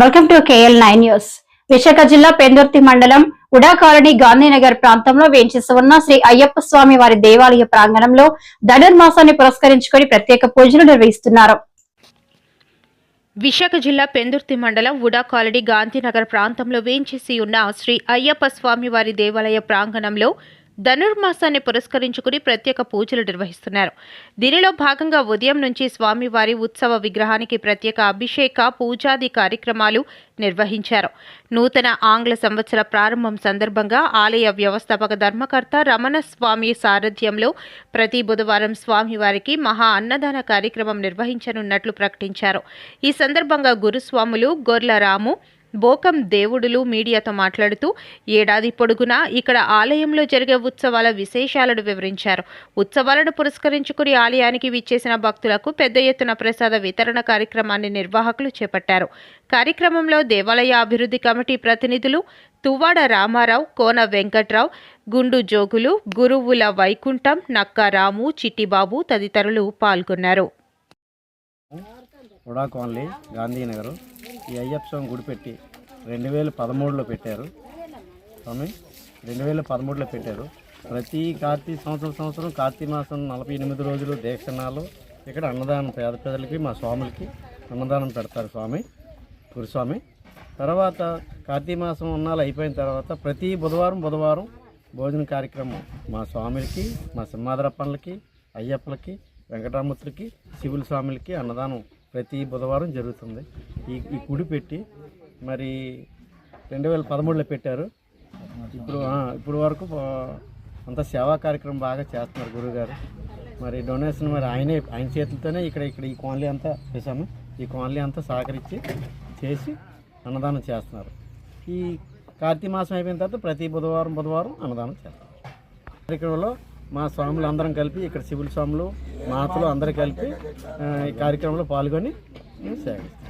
Welcome to KL nine news. Visakha జిల్లా పెందుర్తి మండలం ఉడా colony Gandhinagar ప్రాంతంలో వేంచేసి ఉన్న శ్రీ అయ్యప్ప స్వామి వారి దేవాలయ ప్రాంగణంలో ధనుర్మాసాన్ని పురస్కరించుకొని ప్రత్యేక పూజలు నిర్వహిస్తున్నారు. విశాఖ జిల్లా పెందుర్తి మండలం ఉడా కాలనీ గాంధీనగర్ ప్రాంతంలో వేంచేసి ఉన్న శ్రీ అయ్యప్ప స్వామి వారి దేవాలయ ప్రాంగణంలో ధనుర్మాసాన్ని పురస్కరించుకుని ప్రత్యేక పూజలు నిర్వహిస్తున్నారు. దీనిలో భాగంగా ఉదయం నుంచి స్వామివారి ఉత్సవ విగ్రహానికి ప్రత్యేక అభిషేక పూజాది కార్యక్రమాలు నిర్వహించారు. నూతన ఆంగ్ల సంవత్సర ప్రారంభం సందర్భంగా ఆలయ వ్యవస్థాపక ధర్మకర్త రమణ స్వామి సారథ్యంలో ప్రతి బుధవారం స్వామివారికి మహా అన్నదాన కార్యక్రమం నిర్వహించనున్నట్లు ప్రకటించారు. ఈ సందర్భంగా గురుస్వాములు గొర్ల రాము బోకం దేవుడులు మీడియాతో మాట్లాడుతూ ఏడాది పొడుగునా ఇక్కడ ఆలయంలో జరిగే ఉత్సవాల విశేషాలను వివరించారు. ఉత్సవాలను పురస్కరించుకుని ఆలయానికి విచ్చేసిన భక్తులకు పెద్ద ఎత్తున ప్రసాద వితరణ కార్యక్రమాన్ని నిర్వాహకులు చేపట్టారు. కార్యక్రమంలో దేవాలయ అభివృద్ధి కమిటీ ప్రతినిధులు తువ్వాడ రామారావు కోన వెంకట్రావు గుండు జోగులు గురువుల వైకుంఠం నక్కారాము చిట్టిబాబు తదితరులు పాల్గొన్నారు. గాంధీనగర్. ఈ అయ్యప్ప స్వామి గుడి పెట్టి రెండు వేల పదమూడులో పెట్టారు. స్వామి రెండు వేల పదమూడులో పెట్టారు. ప్రతి కార్తీక సంవత్సరం సంవత్సరం కార్తీక మాసం నలభై ఎనిమిది రోజులు దీక్షణాలు ఇక్కడ అన్నదానం పేద ప్రజలకి మా స్వాములకి అన్నదానం పెడతారు స్వామి గురుస్వామి తర్వాత కార్తీక మాసం ఉన్నాళ్ళు అయిపోయిన తర్వాత ప్రతి బుధవారం బుధవారం భోజన కార్యక్రమం మా స్వాములకి మా సింహాద్రప్పన్లకి అయ్యప్పలకి వెంకటరామూర్తులకి శివుల స్వాములకి అన్నదానం ప్రతి బుధవారం జరుగుతుంది. ఈ ఈ గుడి పెట్టి మరి రెండు వేల పదమూడులో పెట్టారు. ఇప్పుడు ఇప్పుడు వరకు అంత సేవా కార్యక్రమం బాగా చేస్తున్నారు గురువుగారు. మరి డొనేషన్ మరి ఆయనే ఆయన చేతులతోనే ఇక్కడ ఇక్కడ ఈ కాలనీ అంతా చేశాము ఈ కాలనీ అంతా సహకరించి చేసి అన్నదానం చేస్తున్నారు. ఈ కార్తీక మాసం అయిపోయిన తర్వాత ప్రతి బుధవారం బుధవారం అన్నదానం చేస్తారు. కార్యక్రమంలో మా స్వాములు అందరం కలిపి ఇక్కడ శివుల స్వాములు మాతలు అందరూ కలిపి ఈ కార్యక్రమంలో పాల్గొని సేవిస్తాం